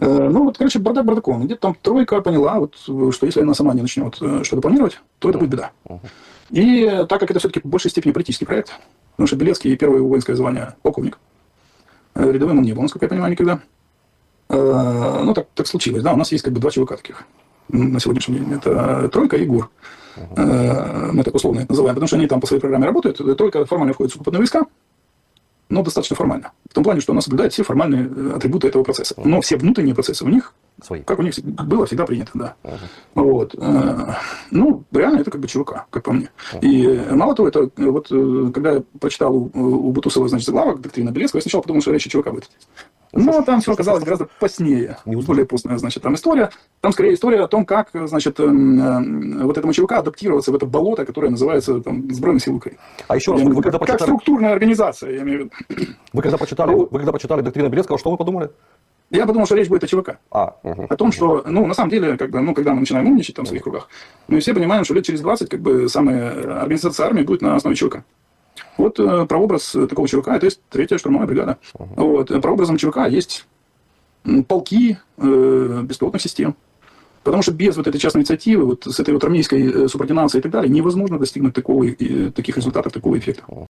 Э, Ну, вот, короче, бардак бардаком. Где-то там тройка поняла, вот, что если она сама не начнет э, что-то планировать, то это будет беда. И так как это все-таки в большей степени политический проект, потому что Белецкий первое его воинское звание полковник, э, рядовым он не был, насколько я понимаю, никогда. Ну, так, так случилось, да, у нас есть как бы два чувака таких на сегодняшний день. Это Тройка и ГУР. Мы так условно это называем, потому что они там по своей программе работают. Тройка формально входит в сухопутные войска, но достаточно формально. В том плане, что она соблюдает все формальные э, атрибуты этого процесса. Но все внутренние процессы у них, Свои. как у них было, всегда принято, да. Вот. Э, Ну, реально, это как бы ЧВК, как по мне. И э, мало того, это вот когда я прочитал у, у Бутусова, значит, заглавок доктрина Белецкого, я сначала подумал, что речь о ЧВК будет. Но там все оказалось гораздо позднее, более постная, значит, там история. Там скорее история о том, как, значит, эм, э, вот этому ЧВК адаптироваться в это болото, которое называется там Збройные силы Украины. А еще раз, вы, вы когда как, как почитали, структурная организация, я имею в виду. вы когда почитали, вы когда почитали доктрину Белецкого, что вы подумали? Я подумал, что речь будет о ЧВК. А, мгм. О том, что, ну, на самом деле, бы, ну, когда мы начинаем умничать там в своих кругах, мы все понимаем, что лет через 20, как бы, самая организация армии будет на основе ЧВК. Вот э, прообраз э, такого ЧВК, это есть третья штурмовая бригада. Вот, э, прообразом ЧВК есть полки э, беспилотных систем. Потому что без вот этой частной инициативы, вот с этой вот армейской э, субординацией и так далее, невозможно достигнуть такого, таких результатов, такого эффекта.